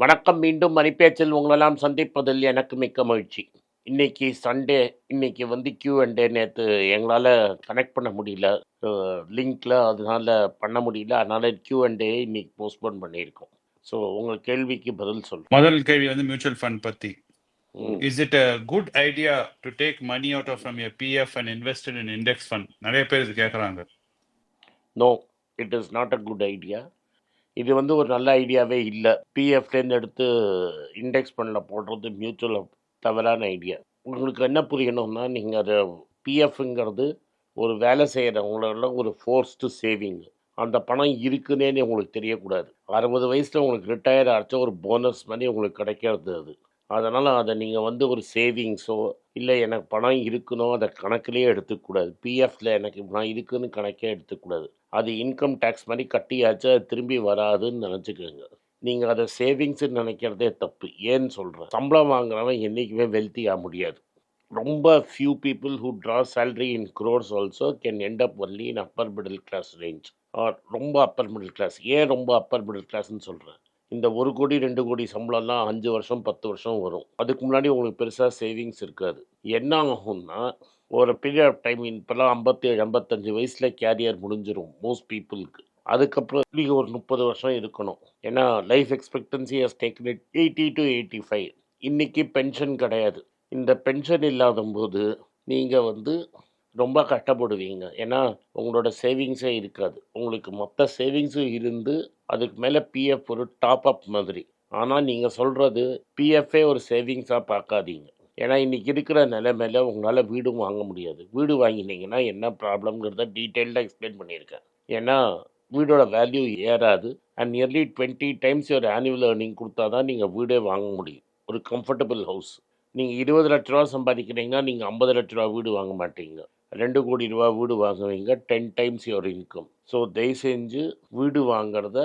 வணக்கம் மீண்டும் மணிப்பேச்சில் உங்களெல்லாம் சந்திப்பதில் எனக்கு மிக்க மகிழ்ச்சி. இன்னைக்கு சண்டே இன்னைக்கு வந்து கியூ அண்ட் டே நேற்று எங்களால் கனெக்ட் பண்ண முடியல. லிங்க்ல அதனால பண்ண முடியல. அதனால கியூ அண்ட் டே இன்னைக்கு போஸ்ட்போன் பண்ணியிருக்கோம். ஸோ உங்கள் கேள்விக்கு பதில் சொல்றேன் முதல் கேள்வி வந்து மியூச்சுவல் ஃபண்ட் பத்தி. Is it a good idea to take money out off from your PF and invested in index fund நிறைய பேர் இது கேட்குறாங்க no it is not a good idea இது வந்து ஒரு நல்ல ஐடியாவே இல்லை. பிஎஃப்லேருந்து எடுத்து இண்டெக்ஸ் ஃபண்டில் போடுறது மியூச்சுவல் தவறான ஐடியா. உங்களுக்கு என்ன புரியணும்னா நீங்கள் அதை பிஎஃப்ங்கிறது ஒரு வேலை செய்கிறவங்களோட ஒரு ஃபோர்ஸ்டு சேவிங் அந்த பணம் இருக்குன்னே உங்களுக்கு தெரியக்கூடாது. அறுபது வயசில் உங்களுக்கு ரிட்டையர் ஆச்சு ஒரு போனஸ் மாதிரி உங்களுக்கு கிடைக்கிறது அது. அதனால் அதை நீங்கள் வந்து ஒரு சேவிங்ஸோ இல்லை எனக்கு பணம் இருக்கணும் அதை கணக்கிலே எடுத்துக்கூடாது பிஎஃப்ல எனக்கு பணம் இருக்குன்னு கணக்கே எடுத்துக்கூடாது அது இன்கம் டேக்ஸ் மாதிரி கட்டியாச்சு அது திரும்பி வராதுன்னு நினச்சிக்கோங்க. நீங்கள் அதை சேவிங்ஸ்ன்னு நினைக்கிறதே தப்பு. ஏன்னு சொல்கிறேன் சம்பளம் வாங்குறவன் என்றைக்குமே வெல்த்தி ஆக முடியாது. ரொம்ப few people who draw salary in crores also can end up only in upper middle class range ரொம்ப அப்பர் மிடில் கிளாஸ் ஏன் ரொம்ப அப்பர் மிடில் கிளாஸ்ன்னு சொல்கிறேன் இந்த ஒரு கோடி ரெண்டு கோடி சம்பளம்லாம் அஞ்சு வருஷம் பத்து வருஷம் வரும். அதுக்கு முன்னாடி உங்களுக்கு பெருசாக சேவிங்ஸ் இருக்காது. என்ன ஆகும்னா ஒரு பீரியட் ஆஃப் டைம் இப்போல்லாம் ஐம்பத்தேழு ஐம்பத்தஞ்சு வயசில் கேரியர் முடிஞ்சிடும் மோஸ்ட் பீப்புளுக்கு அதுக்கப்புறம் நீங்கள் ஒரு முப்பது வருஷம் இருக்கணும். ஏன்னா life expectancy has taken it eighty to eighty five இன்றைக்கி பென்ஷன் கிடையாது. இந்த பென்ஷன் இல்லாத போது நீங்கள் வந்து ரொம்ப கஷ்டப்படுவீங்க. ஏன்னா உங்களோட சேவிங்ஸே இருக்காது. உங்களுக்கு மொத்த சேவிங்ஸும் இருந்து அதுக்கு மேலே பிஎஃப் ஒரு டாப் அப் மாதிரி ஆனால் நீங்கள் சொல்கிறது பிஎஃப்பே ஒரு சேவிங்ஸாக பார்க்காதீங்க ஏன்னா இன்றைக்கி இருக்கிற நிலைமையில உங்களால் வீடும் வாங்க முடியாது. வீடு வாங்கினீங்கன்னா என்ன ப்ராப்ளம்ங்கிறத டீட்டெயில்டாக எக்ஸ்பிளைன் பண்ணியிருக்கேன். ஏன்னா வீடோட வேல்யூ ஏறாது. அண்ட் நியர்லி டுவெண்ட்டி டைம்ஸ் ஒரு ஆனுவல் ஏர்னிங் கொடுத்தா தான் நீங்கள் வீடே வாங்க முடியும். ஒரு கம்ஃபர்டபுள் ஹவுஸ் நீங்கள் இருபது லட்ச ரூபா சம்பாதிக்கிறீங்கன்னா நீங்கள் ஐம்பது லட்ச ரூபா வீடு வாங்க மாட்டீங்க. ரெண்டு கோடி ரூபா வீடு வாங்குவீங்க ten times your income so தயவு செஞ்சு வீடு வாங்குறத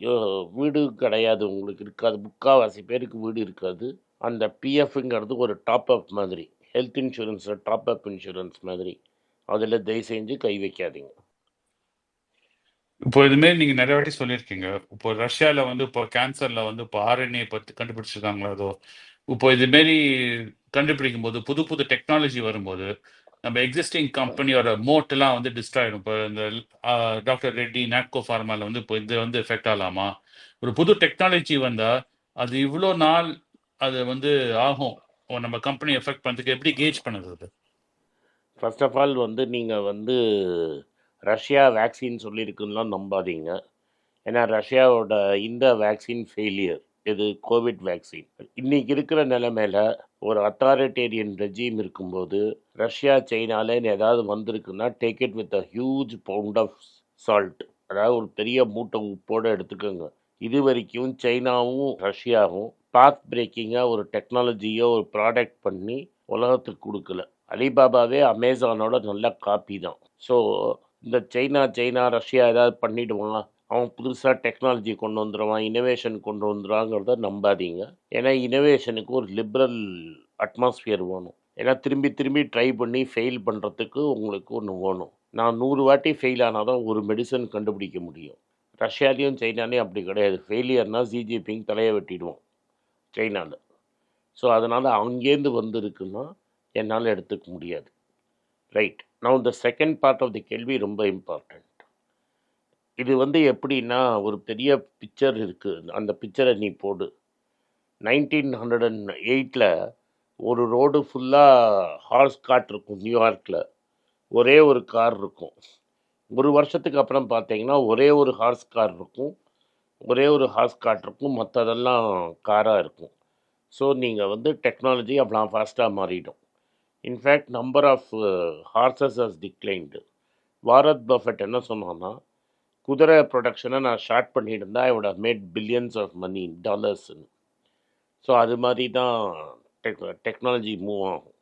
யோ- வீடு கிடையாது உங்களுக்கு இருக்காது. முக்கால்வாசி பேருக்கு வீடு இருக்காது. அந்த பிஎஃப்ங்கிறது ஒரு டாப் அப் மாதிரி. ஹெல்த் இன்சூரன்ஸில் டாப் அப் இன்சூரன்ஸ் மாதிரி. அதில் தயவு செஞ்சு கை வைக்காதீங்க. இப்போ இதுமாரி நீங்கள் நிறைய வாட்டி சொல்லியிருக்கீங்க. இப்போ ரஷ்யாவில் வந்து இப்போ கேன்சரில் வந்து இப்போ ஆர்என்ஏ பற்றி கண்டுபிடிச்சிருக்காங்களா? அதோ இப்போ இதுமாரி கண்டுபிடிக்கும் போது புது புது டெக்னாலஜி வரும்போது நம்ம எக்ஸிஸ்டிங் கம்பெனியோட மோட் எல்லாம் வந்து டிஸ்ட்ராய் ஆகிடும் இப்போ இந்த டாக்டர் ரெட்டி நாட்கோ ஃபார்மால வந்து இப்போ இது வந்து எஃபெக்ட் ஆகலாமா? ஒரு புது டெக்னாலஜி வந்தா அது இவ்வளோ நாள் அது வந்து ஆகும். நம்ம கம்பெனி எஃபெக்ட் பண்ணுறதுக்கு எப்படி கேஜ் பண்ணுறது ஃபர்ஸ்ட் ஆஃப் ஆல் வந்து நீங்கள் வந்து ரஷ்யா வேக்சின் சொல்லியிருக்குன்னுலாம் நம்பாதீங்க. ஏன்னா ரஷ்யாவோட இந்த வேக்சின் ஃபெயிலியர் இது கோவிட் வேக்சின் இன்னைக்கு இருக்கிற நிலைமையில ஒரு அத்தாரிட்டேரியன் ரெஜீம் இருக்கும்போது ரஷ்யா சைனாலேன்னு ஏதாவது வந்திருக்குன்னா take it with a huge pound of salt அதாவது ஒரு பெரிய மூட்டை உப்போட எடுத்துக்கோங்க. இது வரைக்கும் சைனாவும் ரஷ்யாவும் பாத் பிரேக்கிங்காக ஒரு டெக்னாலஜியோ ஒரு ப்ராடக்ட் பண்ணி உலகத்துக்கு கொடுக்கல. அலிபாபாவே அமேசானோட நல்ல காப்பி தான். ஸோ இந்த சைனா சைனா ரஷ்யா ஏதாவது பண்ணிடுவான் அவன் புதுசாக டெக்னாலஜி கொண்டு வந்துடுவான் இனோவேஷன் கொண்டு வந்துடுவாங்கிறத நம்பாதீங்க. ஏன்னா இனோவேஷனுக்கு ஒரு லிபரல் அட்மாஸ்ஃபியர் வேணும். ஏன்னா திரும்பி திரும்பி ட்ரை பண்ணி ஃபெயில் பண்ணுறதுக்கு உங்களுக்கு ஒன்று வேணும். நான் நூறு வாட்டி ஃபெயில் ஆனால் தான் ஒரு மெடிசன் கண்டுபிடிக்க முடியும். ரஷ்யாலையும் சைனாலையும் அப்படி கிடையாது. ஃபெயிலியர்னால் ஜிஜிபிங் தலையை வெட்டிடுவோம் சைனாவில் ஸோ அதனால் அங்கேருந்து வந்திருக்குன்னா என்னால் எடுத்துக்க முடியாது. ரைட் நான் இந்த செகண்ட் பார்ட் ஆஃப் தி கேள்வி ரொம்ப இம்பார்ட்டண்ட் இது வந்து எப்படின்னா ஒரு பெரிய பிக்சர் இருக்குது அந்த பிக்சரை நீ போடு. நைன்டீன் ஹண்ட்ரட் அண்ட் எயிட்டில் ஒரு ரோடு ஃபுல்லாக ஹார்ஸ் காட் இருக்கும் நியூயார்க்கில் ஒரே ஒரு கார் இருக்கும். ஒரு வருஷத்துக்கு அப்புறம் பார்த்தீங்கன்னா ஒரே ஒரு ஹார்ஸ் கார் இருக்கும். ஒரே ஒரு ஹார்ஸ் காட் இருக்கும். மற்றதெல்லாம் காராக இருக்கும். ஸோ நீங்கள் வந்து டெக்னாலஜி அவ்வளோ ஃபாஸ்ட்டாக மாறிடும். In fact number of horses has declined Bharat Buffett என்ன சொன்னான்னா குதிரை ப்ரொடக்ஷனை நான் ஷார்ட் பண்ணிட்டு I would made billions of money டாலர்ஸ்னு so அது மாதிரி தான் டெக் டெக்னாலஜி மூவ் ஆகும்.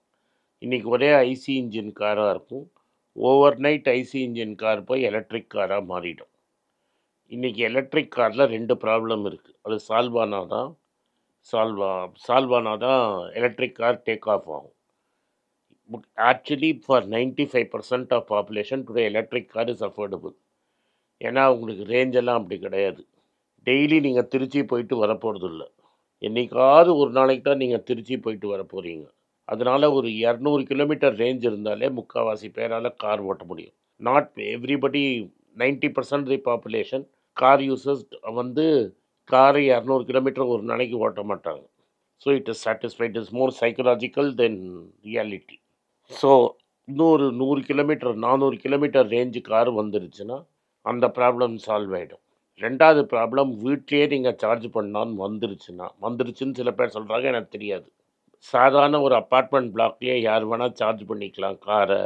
இன்றைக்கி ஒரே ஐசி இன்ஜின் காராக இருக்கும். Overnight IC engine car போய் எலக்ட்ரிக் காராக மாறிடும். இன்றைக்கி எலக்ட்ரிக் காரில் ரெண்டு ப்ராப்ளம் இருக்குது அது சால்வ் ஆனால் தான். சால்வ் சால்வ் ஆனால் தான் எலக்ட்ரிக் கார் டேக் ஆஃப் ஆகும். Actually for ninety five percent of population today electric car is affordable ஏன்னா உங்களுக்கு ரேஞ்செல்லாம் அப்படி கிடையாது. டெய்லி நீங்கள் திருச்சி போயிட்டு வரப்போகிறது இல்லை என்னைக்காவது ஒரு நாளைக்கு தான் நீங்கள் திருச்சி போயிட்டு வர போகிறீங்க அதனால் ஒரு இரநூறு கிலோமீட்டர் ரேஞ்ச் இருந்தாலே முக்கால்வாசி பேரால் கார் ஓட்ட முடியும். Not everybody ninety percent the population car users வந்து காரை இரநூறு கிலோமீட்டர் ஒரு நாளைக்கு ஓட்ட மாட்டாங்க. So it is satisfied is more psychological then reality so இன்னொரு நூறு கிலோமீட்டர் நானூறு கிலோமீட்டர் ரேஞ்சு கார் வந்துருச்சுன்னா அந்த ப்ராப்ளம் சால்வ் ஆகிடும் ரெண்டாவது ப்ராப்ளம் வீட்லேயே நீங்கள் சார்ஜ் பண்ணான்னு வந்துருச்சுன்னா வந்துருச்சுன்னு சில பேர் சொல்கிறாங்க எனக்கு தெரியாது. சாதாரண ஒரு அப்பார்ட்மெண்ட் பிளாக்லேயே யார் வேணால் சார்ஜ் பண்ணிக்கலாம் காரை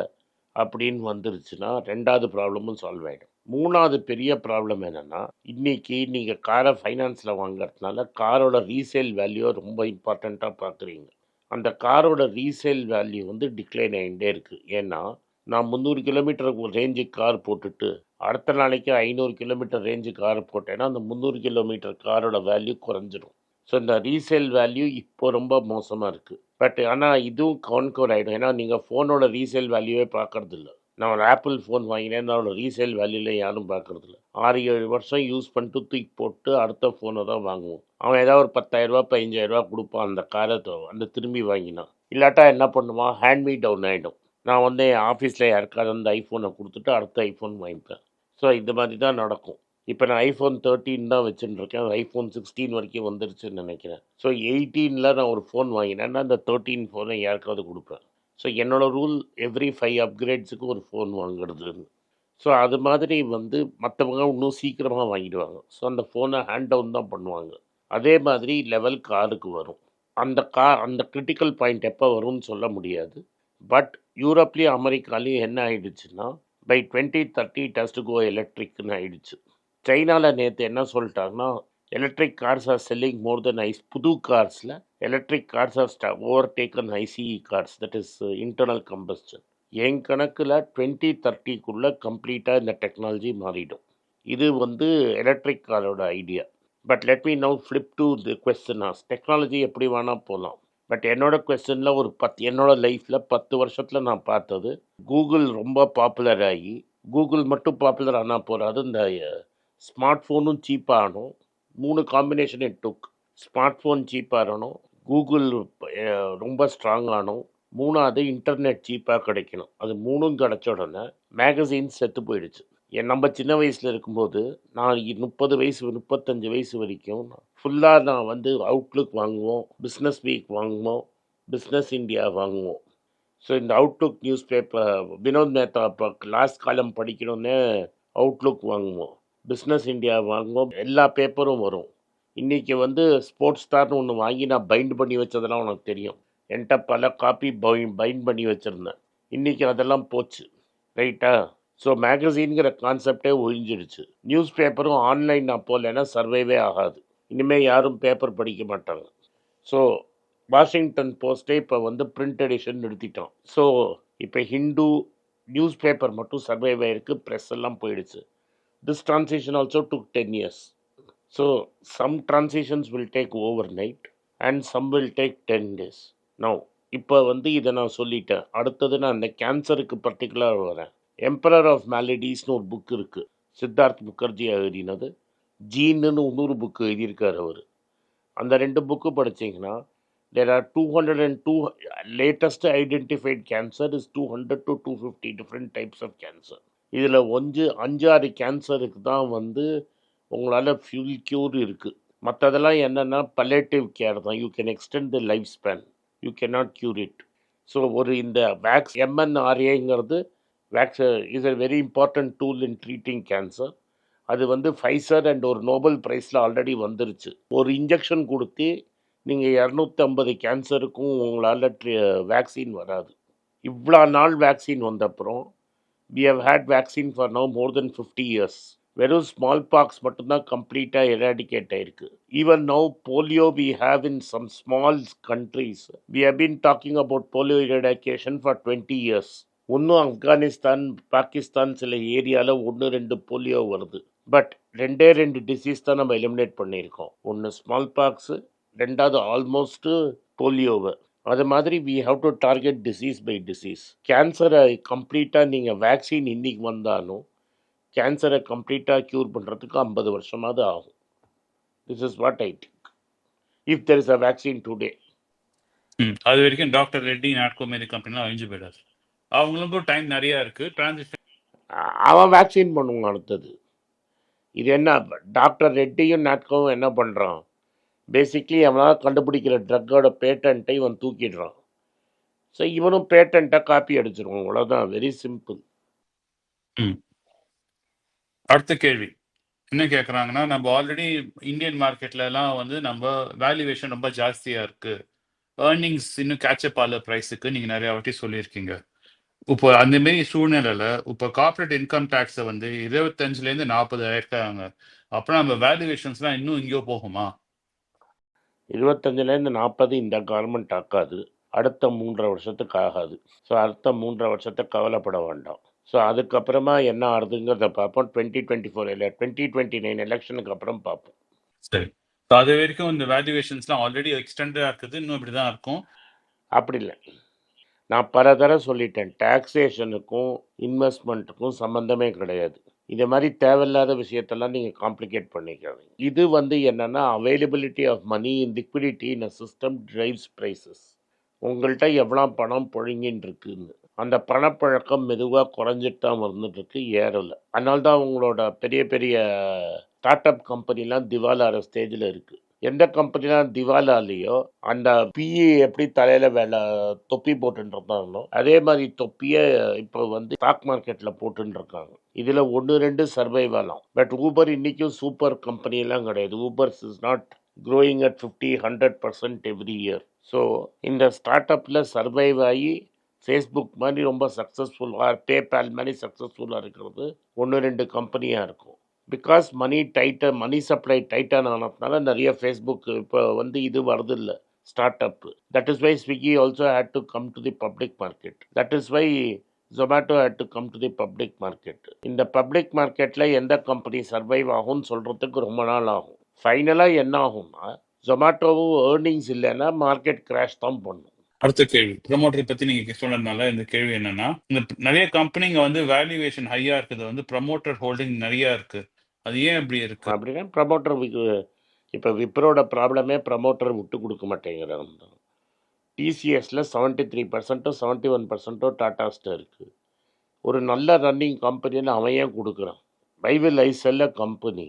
அப்படின்னு வந்துருச்சுன்னா ரெண்டாவது ப்ராப்ளமும் சால்வ் ஆகிடும் மூணாவது பெரிய ப்ராப்ளம் என்னென்னா இன்றைக்கி நீங்கள் காரை ஃபைனான்ஸில் வாங்குறதுனால காரோட ரீசேல் வேல்யூ ரொம்ப இம்பார்ட்டண்ட்டாக பார்க்குறீங்க அந்த காரோட ரீசேல் வேல்யூ வந்து டிக்ளைன் ஆகிட்டே இருக்குது ஏன்னா நான் முந்நூறு கிலோமீட்டர் ரேஞ்சு கார் போட்டுட்டு அடுத்த நாளைக்கு ஐநூறு கிலோமீட்டர் ரேஞ்சு கார் போட்டேன்னா அந்த முந்நூறு கிலோமீட்டர் காரோட வேல்யூ குறைஞ்சிடும் ஸோ இந்த ரீசேல் வேல்யூ இப்போ ரொம்ப மோசமாக இருக்குது பட் ஆனால் இதுவும் கவுன்கோர் ஆகிடும் ஏன்னா நீங்கள் ஃபோனோட ரீசேல் வேல்யூவே பார்க்கறது இல்லை நான் ஒரு ஆப்பிள் ஃபோன் வாங்கினேன் அதோட ரீசேல் வேல்யூவில் யாரும் பார்க்கறது ஆறு ஏழு வருஷம் யூஸ் பண்ணிட்டு தூக்கி போட்டு அடுத்த ஃபோனை தான் வாங்குவோம். அவன் ஏதாவது ஒரு பத்தாயிரரூபா பதினஞ்சாயிரரூபா கொடுப்பான் அந்த காரை அந்த திரும்பி வாங்கினான் இல்லாட்டா என்ன பண்ணுவான்? ஹேண்ட்மீட் டவுன் ஆகிடும் நான் வந்து என் ஆஃபீஸில் யாருக்காவது அந்த ஐஃபோனை கொடுத்துட்டு அடுத்த ஐஃபோன் வாங்கிப்பேன். ஸோ இந்த மாதிரி தான் நடக்கும். இப்போ நான் ஐஃபோன் தேர்ட்டீன் தான் வச்சுருக்கேன். ஐஃபோன் சிக்ஸ்டீன் வரைக்கும் வந்துருச்சுன்னு நினைக்கிறேன். ஸோ எயிட்டீனில் நான் ஒரு ஃபோன் வாங்கினேன்னா அந்த தேர்ட்டீன் ஃபோனை யாருக்காவது கொடுப்பேன். ஸோ என்னோட ரூல் எவ்ரி ஃபைவ் அப்கிரேட்ஸுக்கு ஒரு ஃபோன் வாங்குறதுன்னு. ஸோ அது மாதிரி வந்து மற்றவங்க இன்னும் சீக்கிரமாக வாங்கிடுவாங்க. ஸோ அந்த ஃபோனை ஹேண்ட் டவுன் தான் பண்ணுவாங்க. அதே மாதிரி லெவல் காருக்கு வரும். அந்த கார் அந்த கிரிட்டிக்கல் பாயிண்ட் எப்போ வரும்னு சொல்ல முடியாது. பட் யூரோப்லேயும் அமெரிக்காலேயும் என்ன ஆயிடுச்சுன்னா by twenty thirty dust go எலக்ட்ரிக்னு ஆயிடுச்சு. சைனாவில் நேற்று என்ன சொல்லிட்டாங்கன்னா electric cars are selling more then ICEs புது கார்ஸில் எலக்ட்ரிக் கார்ஸ் ஆர் ஸ்டா over taken ICE cars that is internal combustion என் கணக்கில் டுவெண்ட்டி தேர்ட்டிக்குள்ளே கம்ப்ளீட்டாக இந்த டெக்னாலஜி மாறிடும். இது வந்து எலக்ட்ரிக் காரோட idea but let me now flip to the question as technology எப்படி வேணால் போகலாம் பட் என்னோட கொஸ்டினில் ஒரு பத்து என்னோட லைஃப்பில் பத்து வருஷத்தில் நான் பார்த்தது கூகுள் ரொம்ப பாப்புலர் ஆகி கூகுள் மட்டும் பாப்புலர் ஆனால் போகாது இந்த ஸ்மார்ட் ஃபோனும் சீப்பாகணும் மூணு combination it took smart phone சீப்பாகணும் Google ரொம்ப ஸ்ட்ராங் ஆகணும் மூணாவது இன்டர்நெட் சீப்பாக கிடைக்கணும். அது மூணும் கிடச்ச உடனே மேகசின்ஸ் செத்து போயிடுச்சு. என் நம்ம சின்ன வயசில் இருக்கும்போது நான் முப்பது வயசு முப்பத்தஞ்சு வயசு வரைக்கும் ஃபுல்லாக நான் வந்து அவுட்லுக் வாங்குவோம் பிஸ்னஸ் வீக் வாங்குவோம் பிஸ்னஸ் இந்தியா வாங்குவோம். ஸோ இந்த Outlook news paper Vinod Mehta இப்போ லாஸ்ட் காலம் படிக்கணுன்னே அவுட்லுக் வாங்குவோம் பிஸ்னஸ் இந்தியா வாங்குவோம் எல்லா பேப்பரும் வரும். இன்றைக்கி வந்து ஸ்போர்ட்ஸ் ஸ்டார்னு ஒன்று வாங்கி நான் பைண்ட் பண்ணி வச்சதெல்லாம் உனக்கு தெரியும். என்கிட்ட பல காப்பி பை பைண்ட் பண்ணி வச்சுருந்தேன். இன்றைக்கி அதெல்லாம் போச்சு ரைட்டா ஸோ மேகசின்கிற கான்செப்டே ஒழிஞ்சிடுச்சு. நியூஸ் பேப்பரும் ஆன்லைன் நான் போகலைன்னா சர்வைவே ஆகாது. இனிமேல் யாரும் பேப்பர் படிக்க மாட்டாங்க. ஸோ வாஷிங்டன் போஸ்ட்டே இப்போ வந்து பிரிண்ட் எடிஷன் நிறுத்திட்டோம். ஸோ இப்போ ஹிந்து நியூஸ் பேப்பர் மட்டும் சர்வைவ் ஆயிருக்கு ப்ரெஸ் எல்லாம் போயிடுச்சு. This transition also took ten years so some transitions will take overnight and some will take ten days no இப்போ வந்து இதை நான் சொல்லிட்டேன். அடுத்தது நான் அந்த கேன்சருக்கு பர்டிகுலர் வரேன். எம்பரர் ஆஃப் மேலடிஸ்னு ஒரு புக் இருக்குது சித்தார்த் முகர்ஜி எழுதினது. ஜீன்னு இன்னொரு புக்கு எழுதியிருக்கார் அவர். அந்த ரெண்டு புக்கு படிச்சீங்கன்னா there are two hundred and two latest identified cancer is two hundred to two fifty different types of cancer இதில் ஒஞ்சு அஞ்சாறு கேன்சருக்கு தான் வந்து உங்களால் ஃபியூல் க்யூர் இருக்குது மற்றதெல்லாம் என்னென்னா பலேட்டிவ் கேர் தான். You can extend the life span you cannot cure it so ஒரு இந்த vax எம்என்ஆர்ஏங்கிறது vax is a very important tool in treating cancer அது வந்து ஃபைசர் அண்ட் ஒரு நோபல் ப்ரைஸில் ஆல்ரெடி வந்துருச்சு. ஒரு இன்ஜெக்ஷன் கொடுத்து நீங்கள் இரநூத்தம்பது கேன்சருக்கும் உங்களால் வேக்சின் வராது. இவ்வளோ நாள் வேக்சின் வந்தப்புறம் we have had vaccine for now more than 50 years. வெறும் ஸ்மால் பாக்ஸ் மட்டும்தான் கம்ப்ளீட்டாக எராடிகேட் ஆயிருக்கு. Even no polio we have in some small countries we have been talking about polio eradication for twenty years ஒன்றும் ஆப்கானிஸ்தான் பாகிஸ்தான் சில ஏரியாவில் ஒன்று ரெண்டு polio வருது. பட் ரெண்டே ரெண்டு டிசீஸ் தான் நம்ம எலிமினேட் பண்ணியிருக்கோம். ஒன்று ஸ்மால் பாக்ஸு ரெண்டாவது ஆல்மோஸ்ட்டு போலியோவை அது மாதிரி we have to target disease by disease கேன்சரை கம்ப்ளீட்டாக நீங்கள் வேக்சின் இன்றைக்கி வந்தாலும் கேன்சரை கம்ப்ளீட்டாக க்யூர் பண்ணுறதுக்கு ஐம்பது வருஷமாவது ஆகும். This is what I think if there is a vaccine today அது வரைக்கும் டாக்டர் ரெட்டி, நாட்கோ மாரி கம்பெனிலாம் அழிஞ்சு போயிடாது. அவங்களுக்கும் டைம் நெறையா இருக்கு. டிரான்சிஷன் அவன் வேக்சின் பண்ணுவான் அடுத்தது இது என்ன டாக்டர் ரெட்டியும் நாட்கவும் என்ன பண்ணுறான் பேசிக்லி அவனால் கண்டுபிடிக்கிற ட்ரக்கோட பேட்டன்ட்டை இவன் தூக்கிடுறான் ஸோ இவனும் பேட்டன்ட்டை காப்பி அடிச்சிருவான் அவ்வளோதான் வெரி சிம்பிள் ம். அடுத்த கேள்வி. என்ன கேட்குறாங்கன்னா, நம்ம ஆல்ரெடி இந்தியன் மார்க்கெட்லலாம் வந்து நம்ம வேல்யூவேஷன் ரொம்ப ஜாஸ்தியா இருக்கு. ஏர்னிங்ஸ் இன்னும் கேட்ச் அப் ஆகல பிரைஸுக்கு நீங்க நெறைய வாட்டி சொல்லியிருக்கீங்க. இப்போ அந்த மாரி சூழ்நிலையில, இப்போ கார்ப்பரேட் இன்கம் டாக்ஸ வந்து 25லேருந்து 40 ஆக்கிட்டாங்க. அப்ப நம்ம வேல்யூவேஷன்ஸ்லாம் இன்னும் எங்கேயோ போகுமா? இருபத்தஞ்சிலேருந்து நாற்பது இந்த கவர்மெண்ட் ஆக்காது அடுத்த மூன்றரை வருஷத்துக்கு ஆகாது ஸோ அடுத்த மூன்றரை வருஷத்துக்கு கவலைப்பட வேண்டாம் ஸோ அதுக்கப்புறமா என்ன ஆகுதுங்கிறத பார்ப்போம் டுவெண்ட்டி டுவெண்ட்டி ஃபோர் இல்லை டுவெண்ட்டி டுவெண்ட்டி நைன் எலெக்ஷனுக்கு அப்புறம் பார்ப்போம் சரி. ஸோ அது வரைக்கும் இந்த வேல்யூவேஷன்ஸ்லாம் ஆல்ரெடி எக்ஸ்டெண்டா இருக்குது. இன்னும் இப்படிதான் இருக்கும். அப்படி இல்லை நான் பல தடவை சொல்லிட்டேன் டாக்ஸேஷனுக்கும் இன்வெஸ்ட்மெண்ட்டுக்கும் சம்மந்தமே கிடையாது. இதே மாதிரி தேவையில்லாத விஷயத்தெல்லாம் நீங்கள் காம்ப்ளிகேட் பண்ணிக்காதீங்க. இது வந்து என்னென்னா availability of money in liquidity in a system drives prices உங்கள்கிட்ட எவ்வளோ பணம் புழங்கின்னு இருக்குன்னு அந்த பணப்பழக்கம் மெதுவாக குறைஞ்சிட்டு தான் வந்துட்டுருக்கு ஏறலை. அதனால்தான் உங்களோட பெரிய பெரிய ஸ்டார்ட் அப் கம்பெனிலாம் திவாலாகிற ஸ்டேஜில் இருக்குது எந்த கம்பெனிலாம் திவாலாலேயோ அந்த பிஇ எப்படி தலையில் வேலை தொப்பி போட்டுன்னு இருந்தாங்களோ அதே மாதிரி தொப்பியை இப்போ வந்து ஸ்டாக் மார்க்கெட்டில் போட்டுன்னு இருக்காங்க இதில் ஒன்று ரெண்டு சர்வைவ் ஆகலாம் பட் ஊபர் இன்றைக்கும் சூப்பர் கம்பெனிலாம் கிடையாது. Ubers is not growing at fifty hundred percent every year so இந்த ஸ்டார்ட் அப்பில் சர்வைவ் ஆகி ஃபேஸ்புக் மாதிரி ரொம்ப சக்ஸஸ்ஃபுல்லாக பேபால் மாதிரி சக்ஸஸ்ஃபுல்லாக இருக்கிறது ஒன்று ரெண்டு கம்பெனியாக இருக்கும். பிகாஸ் மணி டைட்டாக மணி சப்ளை டைட்டான ஆனதுனால நிறைய ஃபேஸ்புக் இப்போ வந்து இது வருது இல்லை startup that is why Swiggy also had to come to the public market that is why Zomato had to come to the public market இந்த பப்ளிக் மார்க்கெட்டில் எந்த கம்பெனி சர்வைவ் ஆகும்னு சொல்கிறதுக்கு ரொம்ப நாள் ஆகும். ஃபைனலாக என்ன ஆகும்னா ஜொமேட்டோவும் ஏர்னிங்ஸ் இல்லைன்னா மார்க்கெட் கிராஷ் தான் பண்ணும். அடுத்த கேள்வி. ப்ரமோட்டர் பத்தி நீங்க சொன்னதுனால இந்த கேள்வி என்னன்னா, இந்த நிறைய கம்பெனிங்க வந்து வேல்யூவேஷன் ஹையா இருக்குது வந்து ப்ரமோட்டர் ஹோல்டிங் நெறைய இருக்கு. அது ஏன் இப்படி இருக்கு? அப்படின்னா ப்ரமோட்டர் இப்போ விப்ரோட ப்ராப்ளமே ப்ரமோட்டர் விட்டு கொடுக்க மாட்டேங்கிறாங்க டிசிஎஸில் செவன்ட்டி த்ரீ பர்சன்ட்டோ செவன்ட்டி ஒன் பர்சன்ட்டோ டாட்டாஸ்ட்டு இருக்குது ஒரு நல்ல ரன்னிங் கம்பெனின்னு அவன் ஏன் கொடுக்குறான் I will I sell a company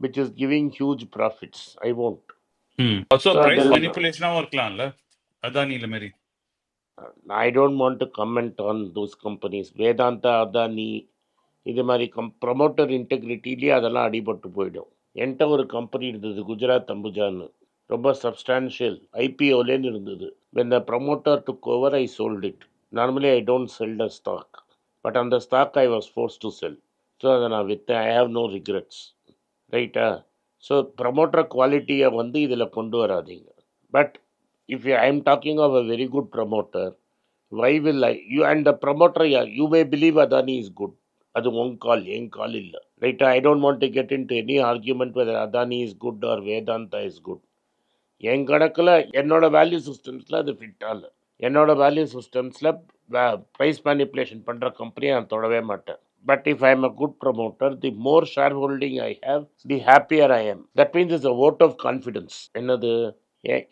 which is giving huge profits I. Also So, price மேனிபுலேஷனாவும் இருக்கலாம்ல? அதானில மாரி. I don't want to comment on those companies Vedanta Adani இது மாதிரி கம் ப்ரமோட்டர் இன்டெகிரிட்டிலேயே அதெல்லாம் அடிபட்டு போயிடும். என்கிட்ட ஒரு கம்பெனி இருந்தது குஜராத் அம்புஜான்னு. ரொம்ப சப்ஸ்டான்ஷியல் ஐபிஓலேன்னு இருந்தது. When the promoter took over I sold it normally I don't sell the stock but அந்த stock I was force to sell so அதை நான் விற்றேன் ஐ ஹாவ் நோ ரிக்ரெட்ஸ் ரைட்டா ஸோ ப்ரமோட்டர் குவாலிட்டியை வந்து இதில் கொண்டு வராதீங்க. But if I am talking of a very good promoter why will I you and the promoter you may believe Adani is good அது உன் கால் என் கால் இல்லை ரைட்டா I don't want to get into any argument whether Adani is good or Vedanta is good என் கணக்கில் என்னோட value சிஸ்டம்ஸில் அது ஃபிட் ஆகல என்னோட வேல்யூ சிஸ்டம்ஸில் ப்ரைஸ் மேனிப்புலேஷன் பண்ணுற கம்பெனியை நான் தொடவே மாட்டேன் but if I am a good promoter the more share holding I have the happier I am that means is a vote of confidence என்னது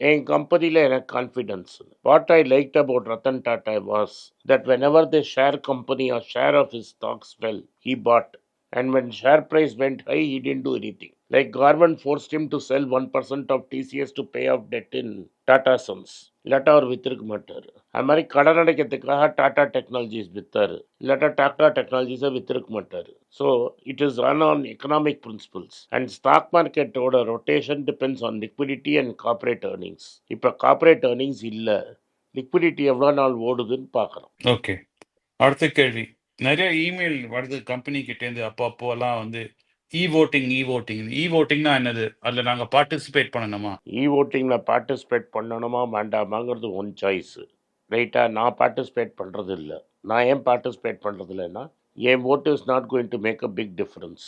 என் கம்பெனியில் எனக்கு confidence what I like about Ratan Tata was that whenever the share company or share of his stocks fell he bought and when share price went high he didn't do anything like Garvin forced him to sell 1% of TCS to pay off debt in Tata Sons இல்லாட்டா அவர் விற்றுருக்க மாட்டார். அது மாதிரி கடன் அடைக்கிறதுக்காக Tata technologies விற்றார் இல்லாட்டா டாடா டெக்னாலஜிஸை விற்றுருக்க மாட்டார். So it is run on economic principles and stock மார்க்கெட்டோட rotation depends on liquidity and corporate earnings இப்போ கார்பரேட் ஏர்னிங்ஸ் இல்லை. லிக்விடிட்டி எவ்வளோ நாள் ஓடுதுன்னு பார்க்குறோம். ஓகே. அடுத்த கேள்வி. நிறைய இமெயில் வருது கம்பெனி கிட்டேருந்து அப்போ அப்போலாம் வந்து இ ஓட்டிங் இ ஓட்டிங் இ ஓட்டிங்னா என்னது? அதில் நாங்கள் பார்ட்டிசிபேட் பண்ணணுமா? இ ஓட்டிங்கில் பார்ட்டிசிபேட் பண்ணணுமா வேண்டாமாங்கிறது ஒன் சாய்ஸு ரைட்டா நான் பார்ட்டிசிபேட் பண்ணுறது இல்லை நான் ஏன் பார்ட்டிசிபேட் பண்ணுறது இல்லைன்னா என் vote is not going to make a big difference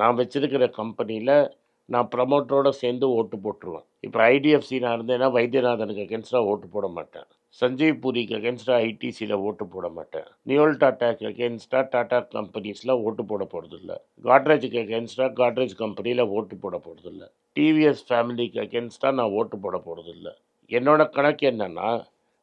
நான் வச்சிருக்கிற கம்பெனியில் நான் ப்ரமோட்டரோட சேர்ந்து ஓட்டு போட்டுருவேன். இப்போ ஐடிஎஃப்சி நான் இருந்தேன்னா வைத்தியநாதனுக்கு அகேன்ஸ்டாக ஓட்டு போட மாட்டேன். சஞ்சீவ் பூரிக்கு அகேன்ஸ்டாக ஐடிசியில் ஓட்டு போட மாட்டேன். நியோல் டாட்டாக்கு அகேன்ஸ்டாக டாடா கம்பெனிஸில் ஓட்டு போட போகிறதில்ல காட்ரேஜுக்கு அகேன்ஸ்டாக காட்ரேஜ் கம்பெனியில் ஓட்டு போட போகிறதில்ல டிவிஎஸ் ஃபேமிலிக்கு அகேன்ஸ்டாக நான் ஓட்டு போட போகிறதில்ல என்னோட கணக்கு என்னென்னா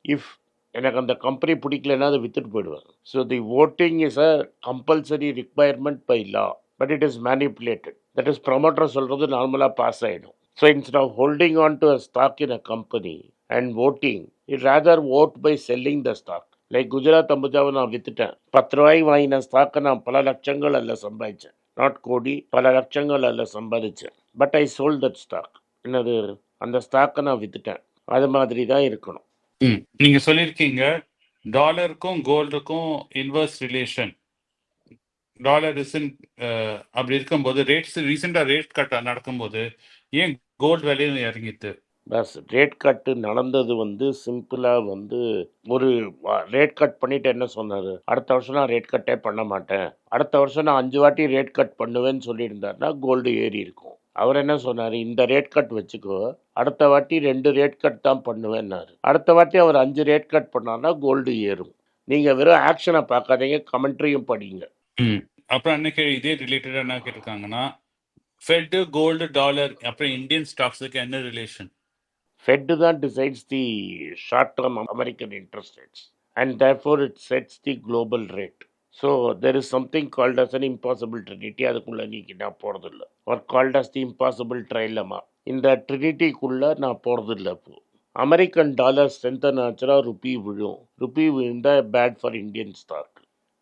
இஃப் எனக்கு அந்த கம்பெனி பிடிக்கலன்னா அதை வித்துட்டு போயிடுவேன். So the voting is a compulsory requirement by law but it is manipulated that is promoter சொல்கிறது நார்மலாக பாஸ் ஆகிடும் so instead of holding on to a stock in a company and voting it rather vote by selling the stock like Gujarat அம்புஜாவை நான் வித்துட்டேன். பத்து ரூபாய்க்கு வாங்கின ஸ்டாக்கை நான் பல லட்சங்கள் அல்ல சம்பாதிச்சேன். நாட் கோடி பல லட்சங்கள் அல்ல சம்பாதிச்சேன். But I sold that stock என்னது? அந்த ஸ்டாக்கை நான் வித்துட்டேன். அது மாதிரி தான் இருக்கணும். ம். நீங்க சொல்லியிருக்கீங்க டாலருக்கும் கோல்டுக்கும் இன்வர்ஸ் ரிலேஷன் டாலர் இஸ் அப்படி இருக்கும்போது ரேட்ஸ் ரீசெண்டாக ரேட் கட் நடக்கும்போது ஏன் கோல்டு விலையும் இறங்கிட்டு? ரேட் கட்டு நடந்தது வந்து சிம்பிளாக வந்து ஒரு ரேட் கட் பண்ணிட்டு என்ன சொன்னார்? அடுத்த வருஷம் நான் ரேட் கட்டே பண்ண மாட்டேன். அடுத்த வருஷம் நான் அஞ்சு வாட்டி ரேட் கட் பண்ணுவேன்னு சொல்லியிருந்தாருன்னா கோல்டு ஏறி இருக்கும். அவர் என்ன சொன்னார்? இந்த ரேட் கட் வச்சுக்கோ அடுத்த வாட்டி ரெண்டு ரேட் கட் தான் பண்ணுவேன்னாரு. அடுத்த வாட்டி அவர் அஞ்சு ரேட் கட் பண்ணார்னா கோல்டு ஏறும். நீங்கள் வெறும் ஆக்ஷனை பார்க்காதீங்க கமெண்ட்ரியும் படிங்க. அப்புறம் அன்னைக்கு இதே ரிலேட்டடாக என்ன கேட்டிருக்காங்கன்னா ஃபெட்டு கோல்டு டாலர் அப்புறம் இந்தியன் ஸ்டாக்ஸுக்கு என்ன ரிலேஷன் ஃபெட்டு தான் decides the short term American interest rates and therefore it sets the global rate so there is something called as an impossible trinity அதுக்குள்ளே நீங்கள் நான் போகிறதில்ல or called as the impossible trilemma இந்த ட்ரினிட்டிக்குள்ளே நான் போகிறதில்ல இப்போது அமெரிக்கன் டாலர் ஸ்ட்ரென்தன் ஆச்சுன்னா ருபி விழும் ருபி விழுந்தால் பேட் ஃபார் இந்தியன் ஸ்டார்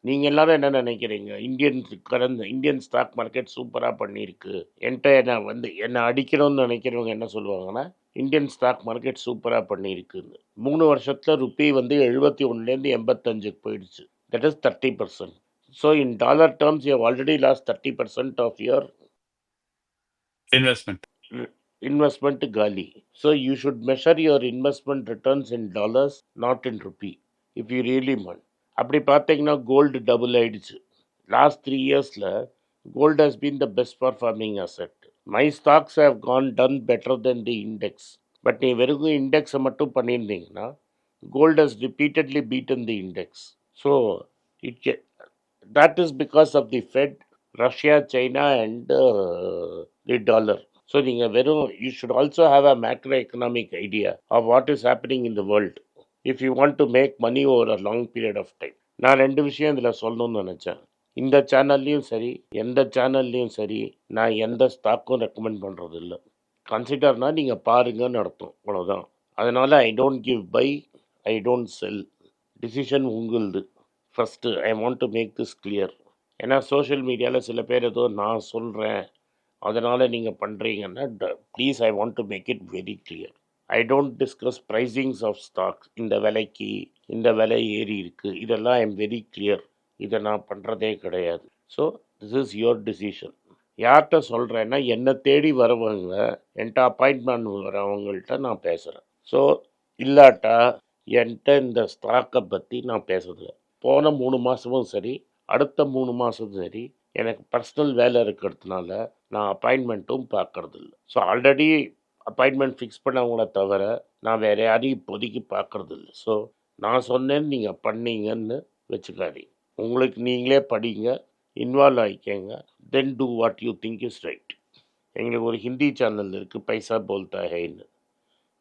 நீங்கள் எல்லாரும் என்ன நினைக்கிறீங்க? இந்தியன் கடந்த இந்தியன் ஸ்டாக் மார்க்கெட் சூப்பராக பண்ணியிருக்கு என்கிட்ட என்ன வந்து என்னை அடிக்கணும்னு நினைக்கிறவங்க என்ன சொல்லுவாங்கன்னா இந்தியன் ஸ்டாக் மார்க்கெட் சூப்பராக பண்ணியிருக்குன்னு மூணு வருஷத்தில் ருப்பி வந்து எழுபத்தி ஒன்றுலேருந்து எண்பத்தஞ்சுக்கு போயிடுச்சு. That is thirty percent so in dollar terms you already loss thirty percent of your investment investment காலி so you should measure your investment returns in dollars not in rupee if you really man அப்படி பார்த்தீங்கன்னா gold double ஆயிடுச்சு. Last three இயர்ஸில் gold has been the best performing asset my stocks have Khan done better than the index but நீ வெறும் இண்டெக்ஸை மட்டும் பண்ணியிருந்தீங்கன்னா gold has repeatedly beaten the index so it that is because of the Fed Russia China and the dollar so நீங்கள் வெறும் you should also have a macro economic idea of what is happening in the world if you want to make money over a long period of time நான் ரெண்டு விஷயம் இதில் சொல்லணும்னு நினச்சேன். இந்த சேனல்லையும் சரி எந்த சேனல்லையும் சரி நான் எந்த ஸ்டாக்கும் ரெக்கமெண்ட் பண்ணுறது இல்லை கன்சிடர்னா நீங்கள் பாருங்கன்னு நடத்தும் அவ்வளோதான் அதனால் I don't give buy I don't sell decision உங்களுது. First I want to make this clear ஏன்னா சோஷியல் மீடியாவில் சில பேர் ஏதோ நான் சொல்கிறேன் அதனால் நீங்கள் பண்ணுறீங்கன்னா please I want to make it very clear I don't discuss pricings of stocks இந்த விலைக்கு இந்த விலை ஏறி இருக்குது இதெல்லாம் ஐ எம் வெரி கிளியர் இதை நான் பண்ணுறதே கிடையாது. So this is your decision யார்கிட்ட சொல்கிறேன்னா என்னை தேடி வரவங்க என்கிட்ட அப்பாயின்மெண்ட் வரவங்கள்ட்ட நான் பேசுகிறேன் ஸோ இல்லாட்டா என்கிட்ட இந்த ஸ்டாக்கை பற்றி நான் பேசுறதில்ல. போன மூணு மாதமும் சரி அடுத்த மூணு மாதமும் சரி எனக்கு பர்சனல் வேலை இருக்கிறதுனால நான் அப்பாயின்மெண்ட்டும் பார்க்கறதில்ல. ஸோ ஆல்ரெடி அப்பாயின்மெண்ட் ஃபிக்ஸ் பண்ணவங்கள தவிர நான் வேறு யாரையும் இப்போதைக்கு பார்க்குறதில்ல. ஸோ நான் சொன்னேன்னு நீங்கள் பண்ணீங்கன்னு வச்சுக்காதீங்க. உங்களுக்கு நீங்களே படிங்க involve ஆகிக்கங்க then do what you think is right எங்களுக்கு ஒரு ஹிந்தி சேனல் இருக்குது பைசா போல்தா ஹேன்னு.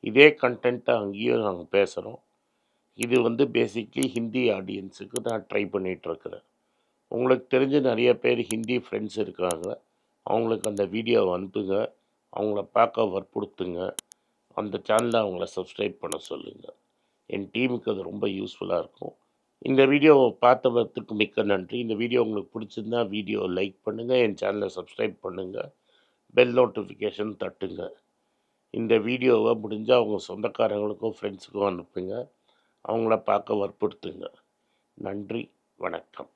இதே கண்டென்ட்டை அங்கேயும் நாங்கள் பேசுகிறோம் இது வந்து பேசிக்லி ஹிந்தி ஆடியன்ஸுக்கு நான் ட்ரை பண்ணிகிட்ருக்கிறேன் உங்களுக்கு தெரிஞ்ச நிறைய பேர் ஹிந்தி ஃப்ரெண்ட்ஸ் இருக்காங்க. அவங்களுக்கு அந்த வீடியோவை அனுப்புங்க. அவங்கள பார்க்க வற்புறுத்துங்க அந்த சேனலை அவங்கள சப்ஸ்கிரைப் பண்ண சொல்லுங்கள் என் டீமுக்கு அது ரொம்ப யூஸ்ஃபுல்லாக இருக்கும். இந்த வீடியோவை பார்த்தவத்துக்கு மிக்க நன்றி. இந்த வீடியோ உங்களுக்கு பிடிச்சிருந்தா வீடியோ லைக் பண்ணுங்கள் என் சேனலை சப்ஸ்கிரைப் பண்ணுங்கள் பெல் நோட்டிஃபிகேஷன் தட்டுங்க. இந்த வீடியோவை முடிஞ்சால் அவங்க சொந்தக்காரங்களுக்கும் ஃப்ரெண்ட்ஸுக்கும் அனுப்புங்க. அவங்கள பார்க்க வற்புறுத்துங்க நன்றி. வணக்கம்.